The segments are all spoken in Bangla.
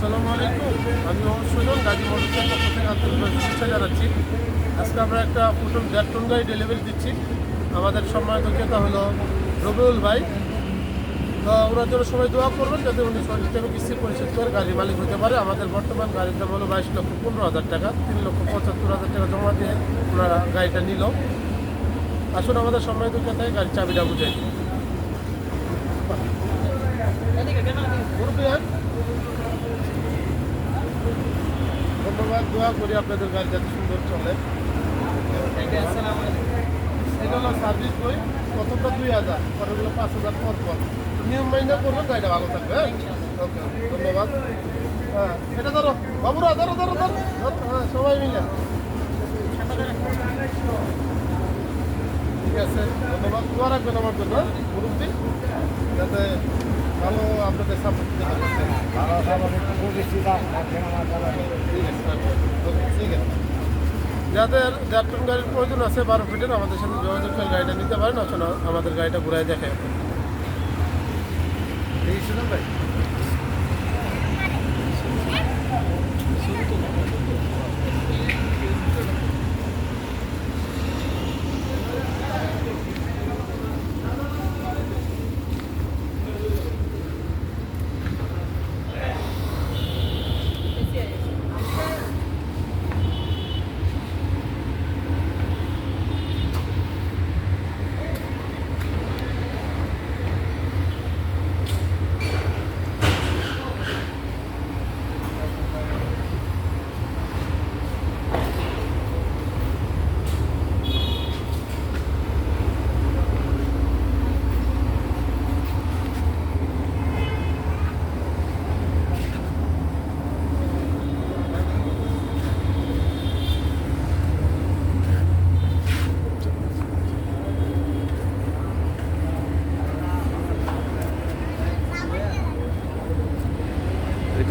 আসসালামু আলাইকুম। আমি মোহাম্মদ সুজন, গাজী মোটরসের পক্ষ থেকে আন্তরিক শুভেচ্ছা জানাচ্ছি। আজকে আমরা একটা ফুটন দেড় টন গাড়ি ডেলিভারি দিচ্ছি। আমাদের সম্মানিত ক্রেতা হলো রবিউল ভাই। তো ওনার জন্য সবাই দোয়া করবেন যাতে উনি সঠিক টাইমে কিস্তি পরিশোধ করে গাড়ির মালিক হতে পারে। আমাদের বর্তমান গাড়ির দাম হলো বাইশ লক্ষ পনেরো হাজার টাকা। তিন লক্ষ পঁচাত্তর হাজার টাকা জমা দিয়ে ওনারা গাড়িটা নিল। আসুন আমাদের সম্মানিত ক্রেতায় গাড়ির চাবিটা বুঝাই দিন মুরব্বী হ্যাঁ? ধন্যবাদ দোয়া করি আপনাদের গাড়ি যাতে সুন্দর চলে এটা হলো সার্ভিস বই প্রথমটা দুই হাজার পরেরগুলো পাঁচ হাজার পর পর নিয়ম মাইনে করবেন গাড়িটা ভালো থাকবে হ্যাঁ ওকে ধন্যবাদ হ্যাঁ এটা ধরো বাবুরা ধরো ধরো ধরো হ্যাঁ সবাই মিলে ঠিক আছে ধন্যবাদ দোয়া রাখবেন আমার জন্য মুরব্বী যাতে ভালো আপনাদের সাপোর্ট দিতে পারেন ঠিক আছে ওকে, ঠিক আছে যাদের টন গাড়ির প্রয়োজন আছে বারো ফিটের, আমাদের সাথে যোগাযোগ করে গাড়িটা নিতে পারেন আসলে আমাদের গাড়িটা ঘুরাই দেখে। ভাই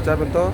chat con todos.